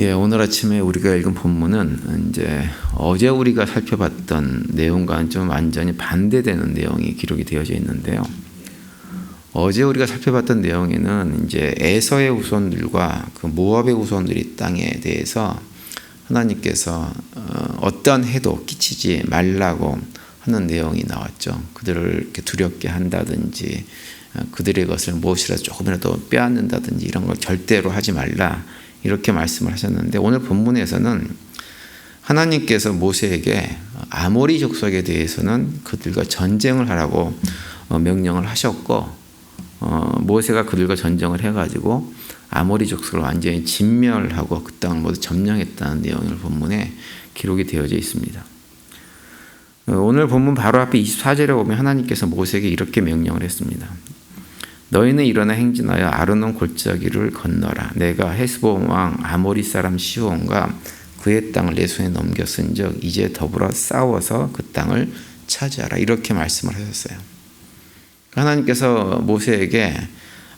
예, 오늘 아침에 우리가 읽은 본문은 이제 어제 우리가 살펴봤던 내용과는 좀 완전히 반대되는 내용이 기록이 되어져 있는데요. 어제 우리가 살펴봤던 내용에는 이제 에서의 후손들과 그 모압의 후손들이 땅에 대해서 하나님께서 어, 어떠한 해도 끼치지 말라고 하는 내용이 나왔죠. 그들을 이렇게 두렵게 한다든지 어, 그들의 것을 무엇이라도 조금이라도 빼앗는다든지 이런 걸 절대로 하지 말라 이렇게 말씀을 하셨는데 오늘 본문에서는 하나님께서 모세에게 아모리 족속에 대해서는 그들과 전쟁을 하라고 어, 명령을 하셨고 어, 모세가 그들과 전쟁을 해가지고 아모리 족속을 완전히 진멸하고 그 땅을 모두 점령했다는 내용을 본문에 기록이 되어져 있습니다. 어, 오늘 본문 바로 앞에 24절에 보면 하나님께서 모세에게 이렇게 명령을 했습니다. 너희는 일어나 행진하여 아르논 골짜기를 건너라. 내가 헤스본 왕 아모리 사람 시온과 그의 땅을 내 손에 넘겼은즉 이제 더불어 싸워서 그 땅을 차지하라. 이렇게 말씀을 하셨어요. 하나님께서 모세에게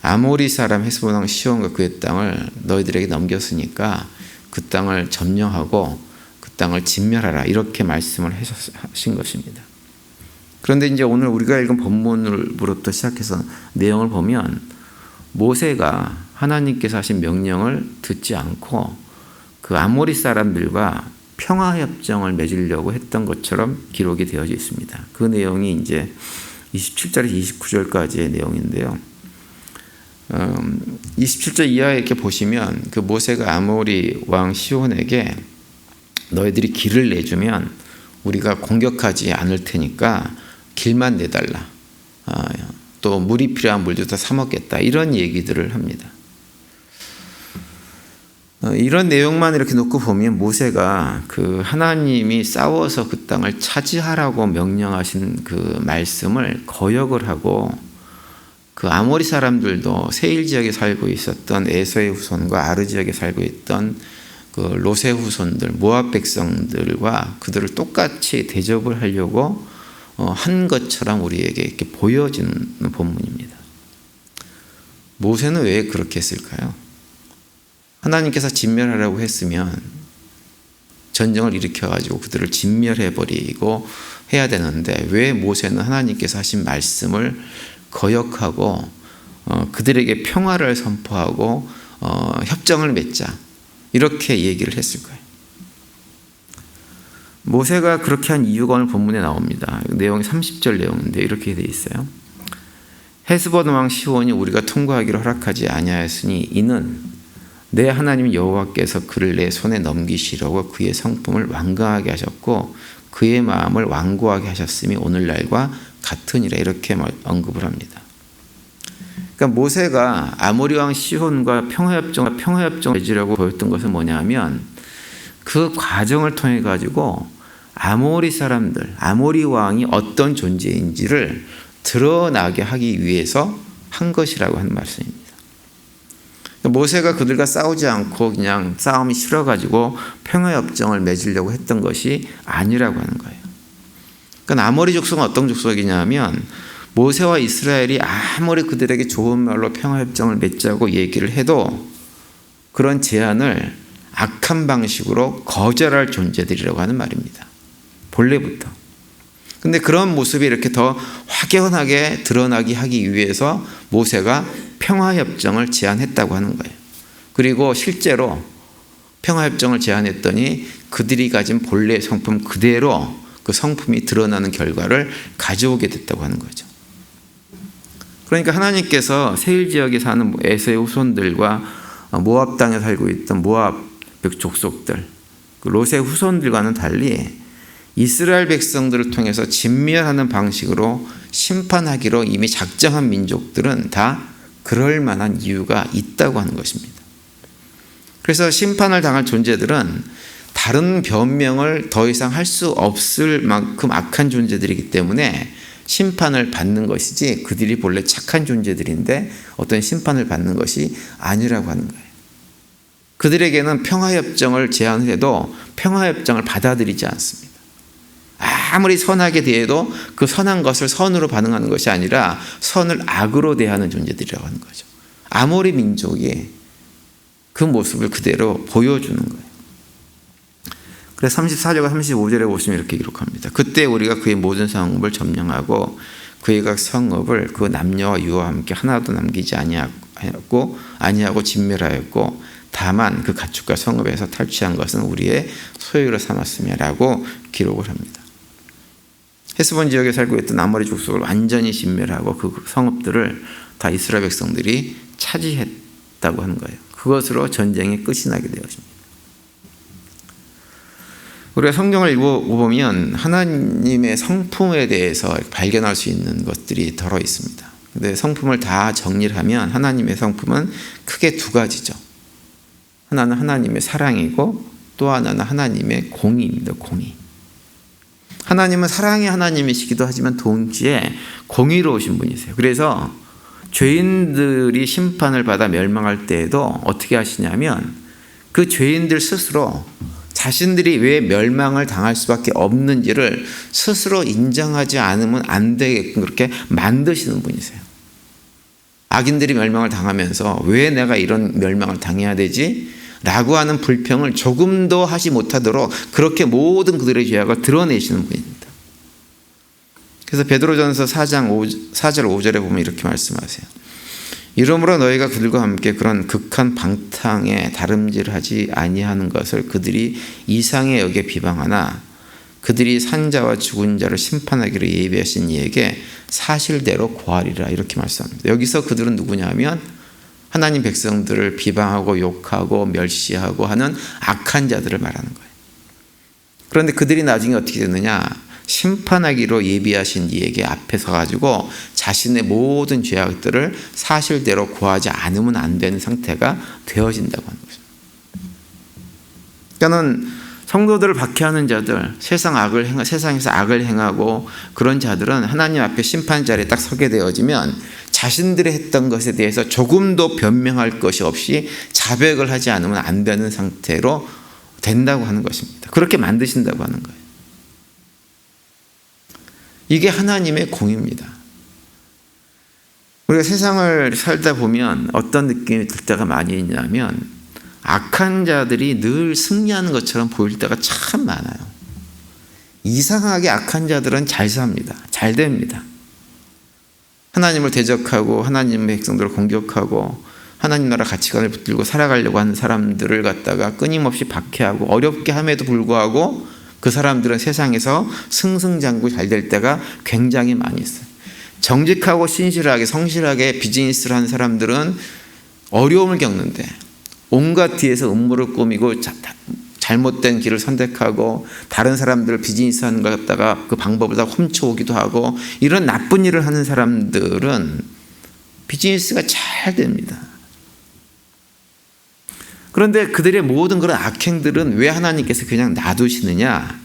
아모리 사람 헤스본 왕 시온과 그의 땅을 너희들에게 넘겼으니까 그 땅을 점령하고 그 땅을 진멸하라. 이렇게 말씀을 하신 것입니다. 그런데 이제 오늘 우리가 읽은 본문으로부터 시작해서 내용을 보면 모세가 하나님께서 하신 명령을 듣지 않고 그 아모리 사람들과 평화 협정을 맺으려고 했던 것처럼 기록이 되어져 있습니다. 그 내용이 이제 27절에서 29절까지의 내용인데요. 음, 27절 이하에 이렇게 보시면 그 모세가 아모리 왕 시온에게 너희들이 길을 내주면 우리가 공격하지 않을 테니까 길만 내달라. 아, 또 물이 필요한 물도 다 사먹겠다. 이런 얘기들을 합니다. 어, 이런 내용만 이렇게 놓고 보면 모세가 그 하나님이 싸워서 그 땅을 차지하라고 명령하신 그 말씀을 거역을 하고 그 아모리 사람들도 세일 지역에 살고 있었던 에서의 후손과 아르 지역에 살고 있던 그 로세 후손들 모압 백성들과 그들을 똑같이 대접을 하려고 어, 한 것처럼 우리에게 이렇게 보여지는 본문입니다. 모세는 왜 그렇게 했을까요? 하나님께서 진멸하라고 했으면 전쟁을 일으켜가지고 그들을 진멸해버리고 해야 되는데 왜 모세는 하나님께서 하신 말씀을 거역하고 어, 그들에게 평화를 선포하고 어, 협정을 맺자 이렇게 얘기를 했을까요? 모세가 그렇게 한 이유가 오늘 본문에 나옵니다. 내용이 30절 내용인데 이렇게 돼 있어요. 헤스본 왕 시온이 우리가 통과하기를 허락하지 아니하였으니 이는 내 하나님 여호와께서 그를 내 손에 넘기시려고 그의 성품을 완강하게 하셨고 그의 마음을 완고하게 하셨음이 오늘날과 같으니라 이렇게 언급을 합니다. 그러니까 모세가 아모리 왕 시온과 평화협정과 평화협정을 맺으려고 보였던 것은 뭐냐면 그 과정을 통해 가지고 아모리 사람들, 아모리 왕이 어떤 존재인지를 드러나게 하기 위해서 한 것이라고 하는 말씀입니다. 모세가 그들과 싸우지 않고 그냥 싸움이 싫어가지고 평화협정을 맺으려고 했던 것이 아니라고 하는 거예요. 그러니까 아모리 족속은 어떤 족속이냐면 모세와 이스라엘이 아무리 그들에게 좋은 말로 평화협정을 맺자고 얘기를 해도 그런 제안을 악한 방식으로 거절할 존재들이라고 하는 말입니다. 본래부터. 근데 그런 모습이 이렇게 더 확연하게 드러나게 하기 위해서 모세가 평화협정을 제안했다고 하는 거예요. 그리고 실제로 평화협정을 제안했더니 그들이 가진 본래 성품 그대로 그 성품이 드러나는 결과를 가져오게 됐다고 하는 거죠. 그러니까 하나님께서 세일 지역에 사는 에서의 후손들과 모압 땅에 살고 있던 모압 족속들, 그 롯의 후손들과는 달리 이스라엘 백성들을 통해서 진멸하는 방식으로 심판하기로 이미 작정한 민족들은 다 그럴 만한 이유가 있다고 하는 것입니다. 그래서 심판을 당할 존재들은 다른 변명을 더 이상 할 수 없을 만큼 악한 존재들이기 때문에 심판을 받는 것이지 그들이 본래 착한 존재들인데 어떤 심판을 받는 것이 아니라고 하는 거예요. 그들에게는 평화협정을 제안해도 평화협정을 받아들이지 않습니다. 아무리 선하게 대해도 그 선한 것을 선으로 반응하는 것이 아니라 선을 악으로 대하는 존재들이라고 하는 거죠. 아모리 민족이 그 모습을 그대로 보여주는 거예요. 그래서 34절과 35절에 보시면 이렇게 기록합니다. 그때 우리가 그의 모든 성읍을 점령하고 그의 각 성읍을 그 남녀와 유아와 함께 하나도 남기지 아니하고 아니하고 진멸하였고 다만 그 가축과 성읍에서 탈취한 것은 우리의 소유로 삼았음이라고 기록을 합니다. 헤스본 지역에 살고 있던 아모리 족속을 완전히 진멸하고 그 성읍들을 다 이스라엘 백성들이 차지했다고 하는 거예요. 그것으로 전쟁의 끝이 나게 되었습니다. 우리가 성경을 읽어보면 하나님의 성품에 대해서 발견할 수 있는 것들이 덜어 있습니다. 근데 성품을 다 정리를 하면 하나님의 성품은 크게 두 가지죠. 하나는 하나님의 사랑이고 또 하나는 하나님의 공의입니다. 공의. 하나님은 사랑의 하나님이시기도 하지만 동시에 공의로우신 분이세요. 그래서 죄인들이 심판을 받아 멸망할 때에도 어떻게 하시냐면 그 죄인들 스스로 자신들이 왜 멸망을 당할 수밖에 없는지를 스스로 인정하지 않으면 안 되게끔 그렇게 만드시는 분이세요. 악인들이 멸망을 당하면서 왜 내가 이런 멸망을 당해야 되지? 라고 하는 불평을 조금도 하지 못하도록 그렇게 모든 그들의 죄악을 드러내시는 분입니다. 그래서 베드로전서 4장 5, 4절 5절에 보면 이렇게 말씀하세요. 이러므로 너희가 그들과 함께 그런 극한 방탕에 다름질하지 아니하는 것을 그들이 이상에 여겨 비방하나 그들이 산자와 죽은 자를 심판하기로 예비하신 이에게 사실대로 고하리라 이렇게 말씀합니다. 여기서 그들은 누구냐면 하나님 백성들을 비방하고 욕하고 멸시하고 하는 악한 자들을 말하는 거예요. 그런데 그들이 나중에 어떻게 됐느냐? 심판하기로 예비하신 이에게 앞에 서가지고 자신의 모든 죄악들을 사실대로 고하지 않으면 안 되는 상태가 되어진다고 하는 것입니다. 그러니까는 성도들을 박해하는 자들, 세상 악을 행, 세상에서 악을 행하고 그런 자들은 하나님 앞에 심판 자리에 딱 서게 되어지면 자신들이 했던 것에 대해서 조금도 변명할 것이 없이 자백을 하지 않으면 안 되는 상태로 된다고 하는 것입니다. 그렇게 만드신다고 하는 거예요. 이게 하나님의 공입니다. 우리가 세상을 살다 보면 어떤 느낌이 들 때가 많이 있냐면 악한 자들이 늘 승리하는 것처럼 보일 때가 참 많아요. 이상하게 악한 자들은 잘 삽니다. 잘 됩니다. 하나님을 대적하고 하나님의 백성들을 공격하고 하나님 나라 가치관을 붙들고 살아가려고 하는 사람들을 갖다가 끊임없이 박해하고 어렵게 함에도 불구하고 그 사람들은 세상에서 승승장구 잘 될 때가 굉장히 많이 있어요. 정직하고 신실하게 성실하게 비즈니스를 하는 사람들은 어려움을 겪는데 온갖 뒤에서 음모를 꾸미고 자, 잘못된 길을 선택하고 다른 사람들을 비즈니스 하는 것 갖다가 그 방법을 다 훔쳐오기도 하고 이런 나쁜 일을 하는 사람들은 비즈니스가 잘 됩니다. 그런데 그들의 모든 그런 악행들은 왜 하나님께서 그냥 놔두시느냐?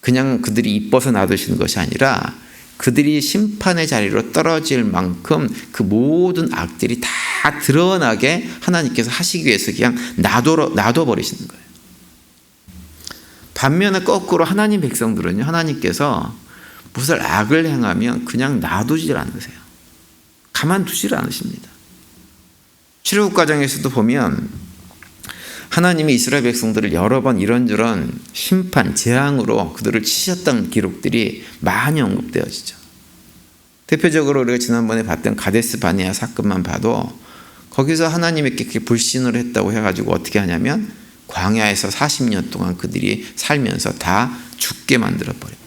그냥 그들이 이뻐서 놔두시는 것이 아니라 그들이 심판의 자리로 떨어질 만큼 그 모든 악들이 다 드러나게 하나님께서 하시기 위해서 그냥 놔둬, 놔둬버리시는 거예요. 반면에 거꾸로 하나님 백성들은요, 하나님께서 무엇을 악을 행하면 그냥 놔두질 않으세요. 가만두질 않으십니다. 출애굽 과정에서도 보면 하나님이 이스라엘 백성들을 여러 번 이런저런 심판, 재앙으로 그들을 치셨던 기록들이 많이 언급되어지죠. 대표적으로 우리가 지난번에 봤던 가데스 바네아 사건만 봐도 거기서 하나님께 불신을 했다고 해가지고 어떻게 하냐면 광야에서 40년 동안 그들이 살면서 다 죽게 만들어 버립니다.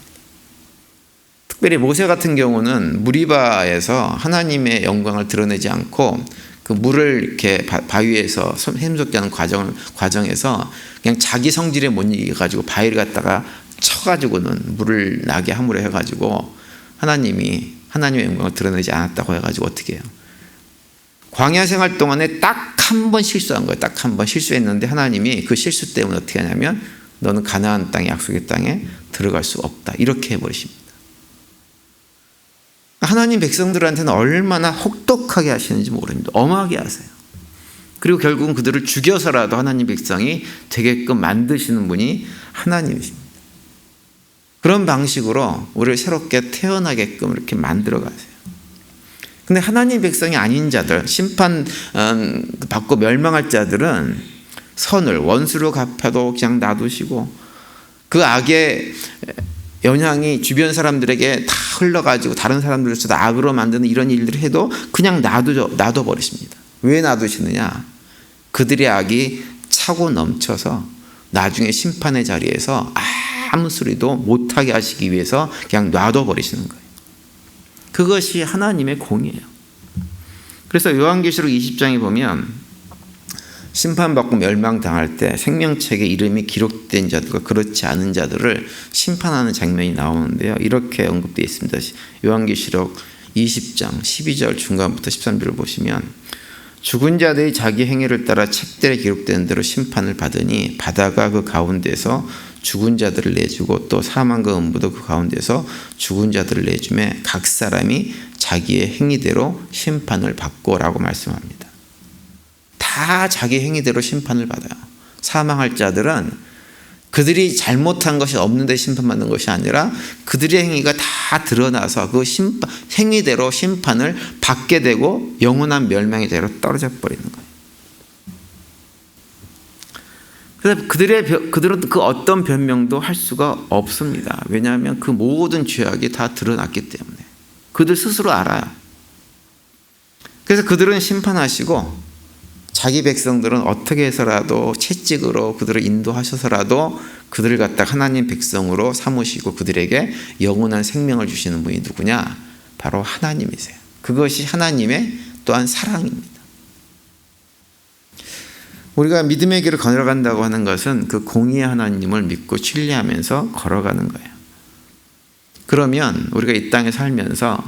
특별히 모세 같은 경우는 무리바에서 하나님의 영광을 드러내지 않고 그 물을 이렇게 바위에서 샘솟게 하는 과정, 과정에서 그냥 자기 성질에 못 이겨가지고 바위를 갖다가 쳐가지고는 물을 나게 함으로 해가지고 하나님이 하나님의 영광을 드러내지 않았다고 해가지고 어떻게 해요? 광야 생활 동안에 딱 한 번 실수한 거예요. 딱 한 번 실수했는데 하나님이 그 실수 때문에 어떻게 하냐면 너는 가나안 땅 약속의 땅에 들어갈 수 없다. 이렇게 해버리십니다. 하나님 백성들한테는 얼마나 혹독하게 하시는지 모릅니다. 엄하게 하세요. 그리고 결국은 그들을 죽여서라도 하나님 백성이 되게끔 만드시는 분이 하나님이십니다. 그런 방식으로 우리를 새롭게 태어나게끔 이렇게 만들어 가세요. 근데 하나님 백성이 아닌 자들, 심판 음, 받고 멸망할 자들은 선을 원수로 갚아도 그냥 놔두시고 그 악의 영향이 주변 사람들에게 다 흘러가지고 다른 사람들에서도 악으로 만드는 이런 일들을 해도 그냥 놔두 놔둬 버리십니다. 왜 놔두시느냐? 그들의 악이 차고 넘쳐서 나중에 심판의 자리에서 아무 소리도 못하게 하시기 위해서 그냥 놔둬 버리시는 거예요. 그것이 하나님의 공이에요. 그래서 요한계시록 20장에 보면 심판받고 멸망당할 때 생명책에 이름이 기록된 자들과 그렇지 않은 자들을 심판하는 장면이 나오는데요. 이렇게 언급되어 있습니다. 요한계시록 20장 12절 중간부터 13절을 보시면 죽은 자들이 자기 행위를 따라 책들에 기록된 대로 심판을 받으니 바다가 그 가운데서 죽은 자들을 내주고 또 사망과 음부도 그 가운데서 죽은 자들을 내주매 각 사람이 자기의 행위대로 심판을 받고라고 말씀합니다. 다 자기 행위대로 심판을 받아요. 사망할 자들은 그들이 잘못한 것이 없는데 심판받는 것이 아니라 그들의 행위가 다 드러나서 그 심판, 행위대로 심판을 받게 되고 영원한 멸망의 대로 떨어져 버리는 거예요. 그들의 그들은 그 어떤 변명도 할 수가 없습니다. 왜냐하면 그 모든 죄악이 다 드러났기 때문에 그들 스스로 알아요. 그래서 그들은 심판하시고 자기 백성들은 어떻게 해서라도 채찍으로 그들을 인도하셔서라도 그들을 갖다 하나님 백성으로 삼으시고 그들에게 영원한 생명을 주시는 분이 누구냐? 바로 하나님이세요. 그것이 하나님의 또한 사랑입니다. 우리가 믿음의 길을 걸어간다고 하는 것은 그 공의의 하나님을 믿고 신뢰하면서 걸어가는 거예요. 그러면 우리가 이 땅에 살면서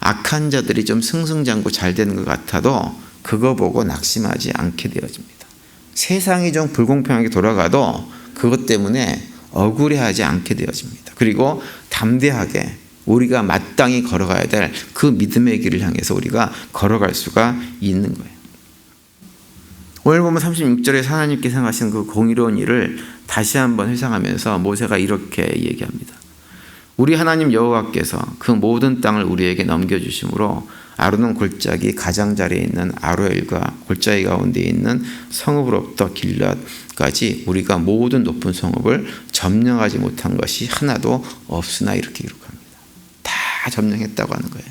악한 자들이 좀 승승장구 잘 되는 것 같아도 그거 보고 낙심하지 않게 되어집니다. 세상이 좀 불공평하게 돌아가도 그것 때문에 억울해하지 않게 되어집니다. 그리고 담대하게 우리가 마땅히 걸어가야 될 그 믿음의 길을 향해서 우리가 걸어갈 수가 있는 거예요. 오늘 보면 36절에 하나님께서 하신 그 공의로운 일을 다시 한번 회상하면서 모세가 이렇게 얘기합니다. 우리 하나님 여호와께서 그 모든 땅을 우리에게 넘겨주심으로 아르논 골짜기 가장자리에 있는 아로엘과 골짜기 가운데 있는 성읍으로부터 길랏까지 우리가 모든 높은 성읍을 점령하지 못한 것이 하나도 없으나 이렇게 기록합니다. 다 점령했다고 하는 거예요.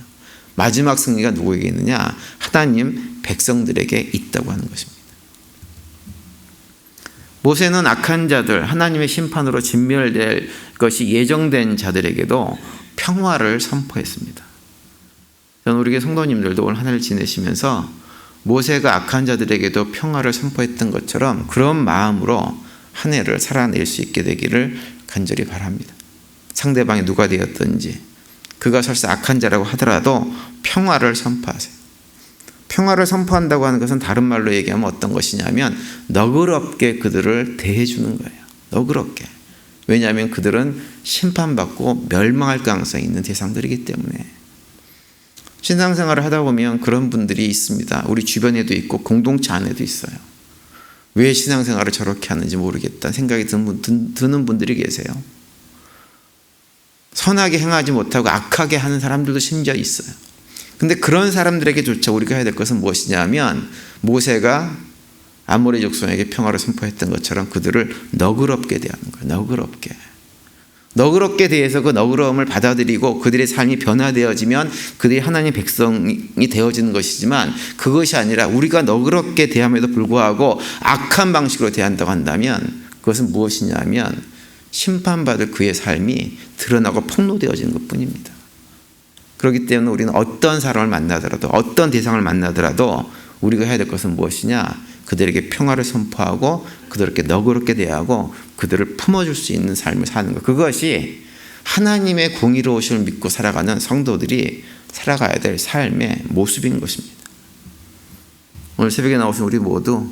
마지막 승리가 누구에게 있느냐? 하나님 백성들에게 있다고 하는 것입니다. 모세는 악한 자들, 하나님의 심판으로 진멸될 것이 예정된 자들에게도 평화를 선포했습니다. 저는 우리 성도님들도 오늘 하나를 지내시면서 모세가 악한 자들에게도 평화를 선포했던 것처럼 그런 마음으로 한 해를 살아낼 수 있게 되기를 간절히 바랍니다. 상대방이 누가 되었든지 그가 설사 악한 자라고 하더라도 평화를 선포하세요. 평화를 선포한다고 하는 것은 다른 말로 얘기하면 어떤 것이냐면 너그럽게 그들을 대해주는 거예요. 너그럽게. 왜냐하면 그들은 심판받고 멸망할 가능성이 있는 대상들이기 때문에. 신앙생활을 하다 보면 그런 분들이 있습니다. 우리 주변에도 있고 공동체 안에도 있어요. 왜 신앙생활을 저렇게 하는지 모르겠다 생각이 드는 분들이 계세요. 선하게 행하지 못하고 악하게 하는 사람들도 심지어 있어요. 근데 그런 사람들에게조차 우리가 해야 될 것은 무엇이냐면 모세가 아모리 족속에게 평화를 선포했던 것처럼 그들을 너그럽게 대하는 거예요. 너그럽게. 너그럽게 대해서 그 너그러움을 받아들이고 그들의 삶이 변화되어지면 그들이 하나님 백성이 되어지는 것이지만 그것이 아니라 우리가 너그럽게 대함에도 불구하고 악한 방식으로 대한다고 한다면 그것은 무엇이냐면 심판받을 그의 삶이 드러나고 폭로되어지는 것 뿐입니다. 그렇기 때문에 우리는 어떤 사람을 만나더라도 어떤 대상을 만나더라도 우리가 해야 될 것은 무엇이냐? 그들에게 평화를 선포하고 그들에게 너그럽게 대하고 그들을 품어줄 수 있는 삶을 사는 것. 그것이 하나님의 공의로우심을 믿고 살아가는 성도들이 살아가야 될 삶의 모습인 것입니다. 오늘 새벽에 나오신 우리 모두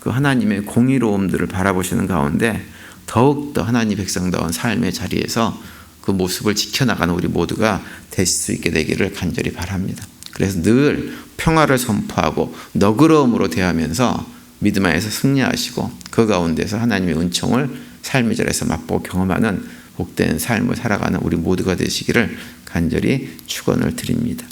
그 하나님의 공의로움들을 바라보시는 가운데 더욱더 하나님 백성다운 삶의 자리에서 그 모습을 지켜나가는 우리 모두가 되실 수 있게 되기를 간절히 바랍니다. 그래서 늘 평화를 선포하고 너그러움으로 대하면서 믿음 안에서 승리하시고 그 가운데서 하나님의 은총을 삶의 자리에서 맛보고 경험하는 복된 삶을 살아가는 우리 모두가 되시기를 간절히 축원을 드립니다.